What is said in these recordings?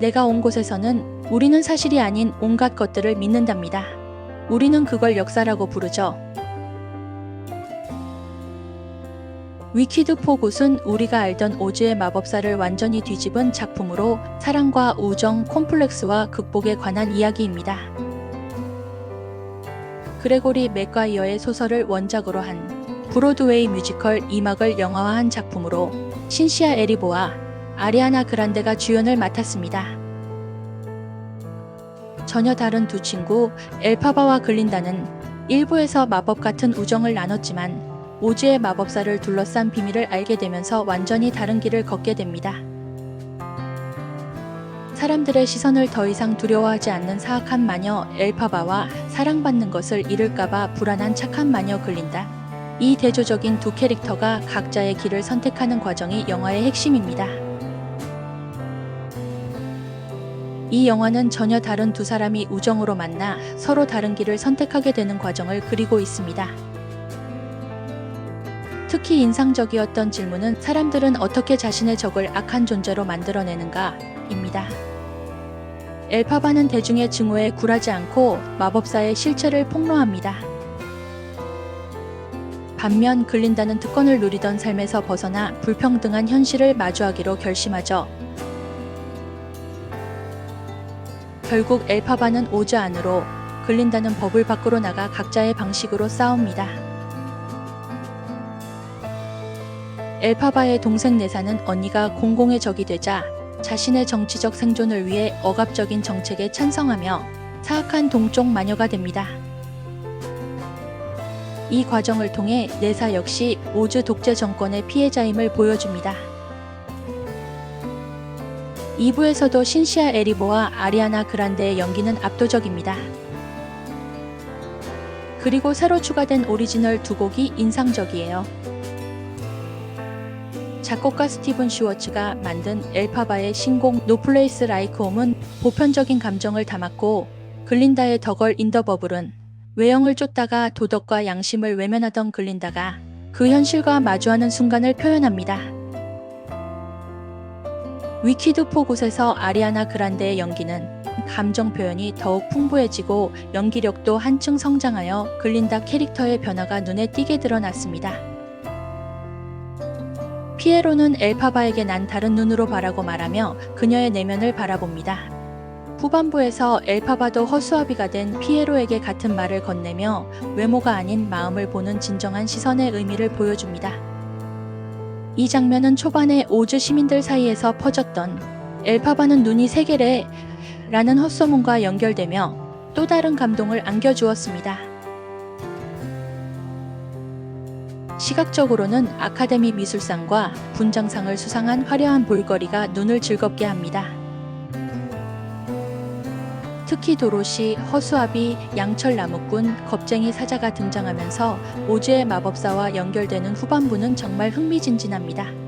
내가 온 곳에서는 우리는 사실이 아닌 온갖 것들을 믿는답니다. 우리는 그걸 역사라고 부르죠. 위키드 포굿은 우리가 알던 오즈의 마법사를 완전히 뒤집은 작품으로 사랑과 우정, 콤플렉스와 극복에 관한 이야기입니다. 그레고리 맥과이어의 소설을 원작으로 한 브로드웨이 뮤지컬 이막을 영화화한 작품으로 신시아 에리보와 아리아나 그란데가 주연을 맡았습니다. 전혀 다른 두 친구 엘파바와 글린다는 일부에서 마법 같은 우정을 나눴지만 오즈의 마법사를 둘러싼 비밀을 알게 되면서 완전히 다른 길을 걷게 됩니다. 사람들의 시선을 더 이상 두려워하지 않는 사악한 마녀 엘파바와 사랑받는 것을 잃을까봐 불안한 착한 마녀 글린다. 이 대조적인 두 캐릭터가 각자의 길을 선택하는 과정이 영화의 핵심입니다. 이 영화는 전혀 다른 두 사람이 우정으로 만나 서로 다른 길을 선택하게 되는 과정을 그리고 있습니다. 특히 인상적이었던 질문은 사람들은 어떻게 자신의 적을 악한 존재로 만들어내는가? 입니다. 엘파바는 대중의 증오에 굴하지 않고 마법사의 실체를 폭로합니다. 반면 글린다는 특권을 누리던 삶에서 벗어나 불평등한 현실을 마주하기로 결심하죠. 결국 엘파바는 오즈 안으로, 글린다는 법을 밖으로 나가 각자의 방식으로 싸웁니다. 엘파바의 동생 네사는 언니가 공공의 적이 되자 자신의 정치적 생존을 위해 억압적인 정책에 찬성하며 사악한 동쪽 마녀가 됩니다. 이 과정을 통해 네사 역시 오즈 독재 정권의 피해자임을 보여줍니다. 2부에서도 신시아 에리보와 아리아나 그란데의 연기는 압도적입니다. 그리고 새로 추가된 오리지널 두 곡이 인상적이에요. 작곡가 스티븐 슈워츠가 만든 엘파바의 신곡 노 플레이스 라이크 홈은 보편적인 감정을 담았고 글린다의 더걸 인더 버블은 외형을 쫓다가 도덕과 양심을 외면하던 글린다가 그 현실과 마주하는 순간을 표현합니다. 위키드 포곳에서 아리아나 그란데의 연기는 감정 표현이 더욱 풍부해지고 연기력도 한층 성장하여 글린다 캐릭터의 변화가 눈에 띄게 드러났습니다. 피에로는 엘파바에게 난 다른 눈으로 바라고 말하며 그녀의 내면을 바라봅니다. 후반부에서 엘파바도 허수아비가 된 피에로에게 같은 말을 건네며 외모가 아닌 마음을 보는 진정한 시선의 의미를 보여줍니다. 이 장면은 초반에 오즈 시민들 사이에서 퍼졌던 엘파바는 눈이 세 개래 라는 헛소문과 연결되며 또 다른 감동을 안겨주었습니다. 시각적으로는 아카데미 미술상과 분장상을 수상한 화려한 볼거리가 눈을 즐겁게 합니다. 특히 도로시, 허수아비, 양철 나무꾼, 겁쟁이 사자가 등장하면서 오즈의 마법사와 연결되는 후반부는 정말 흥미진진합니다.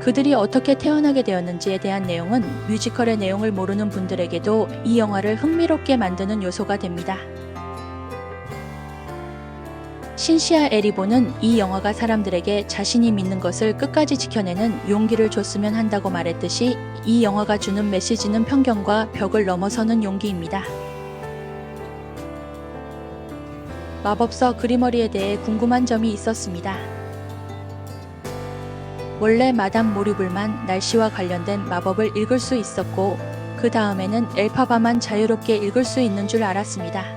그들이 어떻게 태어나게 되었는지에 대한 내용은 뮤지컬의 내용을 모르는 분들에게도 이 영화를 흥미롭게 만드는 요소가 됩니다. 신시아 에리보는 이 영화가 사람들에게 자신이 믿는 것을 끝까지 지켜내는 용기를 줬으면 한다고 말했듯이 이 영화가 주는 메시지는 편견과 벽을 넘어서는 용기입니다. 마법서 그리머리에 대해 궁금한 점이 있었습니다. 원래 마담 모리블만 날씨와 관련된 마법을 읽을 수 있었고 그 다음에는 엘파바만 자유롭게 읽을 수 있는 줄 알았습니다.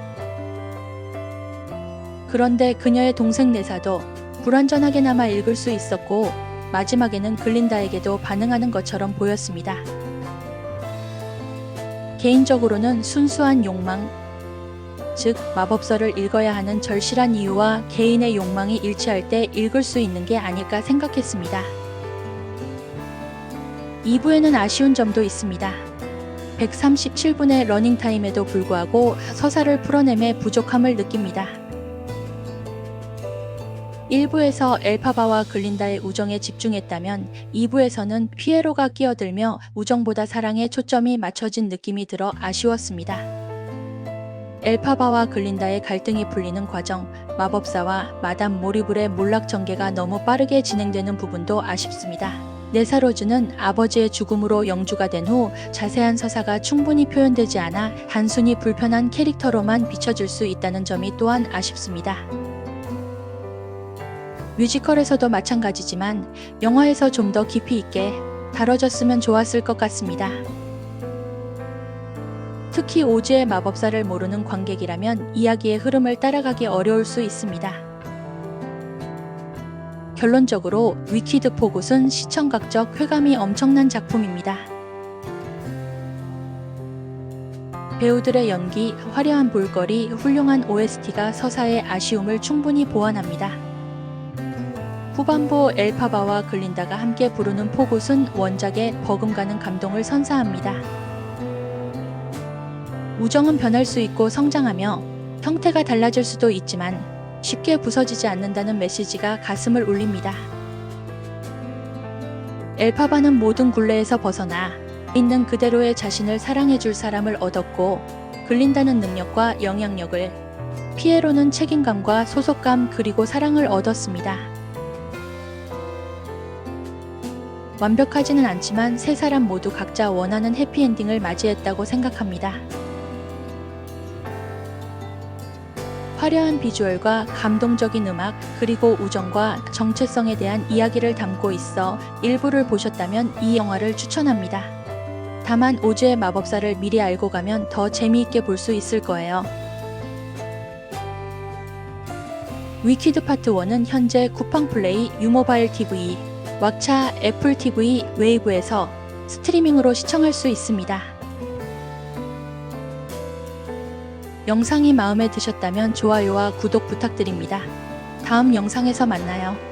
그런데 그녀의 동생 네사도 불완전하게나마 읽을 수 있었고 마지막에는 글린다에게도 반응하는 것처럼 보였습니다. 개인적으로는 순수한 욕망, 즉 마법서를 읽어야 하는 절실한 이유와 개인의 욕망이 일치할 때 읽을 수 있는 게 아닐까 생각했습니다. 2부에는 아쉬운 점도 있습니다. 137분의 러닝타임에도 불구하고 서사를 풀어냄에 부족함을 느낍니다. 1부에서 엘파바와 글린다의 우정에 집중했다면 2부에서는 피에로가 끼어들며 우정보다 사랑에 초점이 맞춰진 느낌이 들어 아쉬웠습니다. 엘파바와 글린다의 갈등이 풀리는 과정, 마법사와 마담 모리블의 몰락 전개가 너무 빠르게 진행되는 부분도 아쉽습니다. 네사로즈는 아버지의 죽음으로 영주가 된 후 자세한 서사가 충분히 표현되지 않아 단순히 불편한 캐릭터로만 비춰질 수 있다는 점이 또한 아쉽습니다. 뮤지컬에서도 마찬가지지만 영화에서 좀 더 깊이 있게 다뤄졌으면 좋았을 것 같습니다. 특히 오즈의 마법사를 모르는 관객이라면 이야기의 흐름을 따라가기 어려울 수 있습니다. 결론적으로 위키드 포굿은 시청각적 쾌감이 엄청난 작품입니다. 배우들의 연기, 화려한 볼거리, 훌륭한 OST가 서사의 아쉬움을 충분히 보완합니다. 후반부 엘파바와 글린다가 함께 부르는 포굿은 원작의 버금가는 감동을 선사합니다. 우정은 변할 수 있고 성장하며 형태가 달라질 수도 있지만 쉽게 부서지지 않는다는 메시지가 가슴을 울립니다. 엘파바는 모든 굴레에서 벗어나 있는 그대로의 자신을 사랑해줄 사람을 얻었고 글린다는 능력과 영향력을 피에로는 책임감과 소속감 그리고 사랑을 얻었습니다. 완벽하지는 않지만 세 사람 모두 각자 원하는 해피엔딩을 맞이했다고 생각합니다. 화려한 비주얼과 감동적인 음악, 그리고 우정과 정체성에 대한 이야기를 담고 있어 일부를 보셨다면 이 영화를 추천합니다. 다만 오즈의 마법사를 미리 알고 가면 더 재미있게 볼 수 있을 거예요. 위키드 파트 1은 현재 쿠팡 플레이, 유모바일 TV, 왁차 애플 TV 웨이브에서 스트리밍으로 시청할 수 있습니다. 영상이 마음에 드셨다면 좋아요와 구독 부탁드립니다. 다음 영상에서 만나요.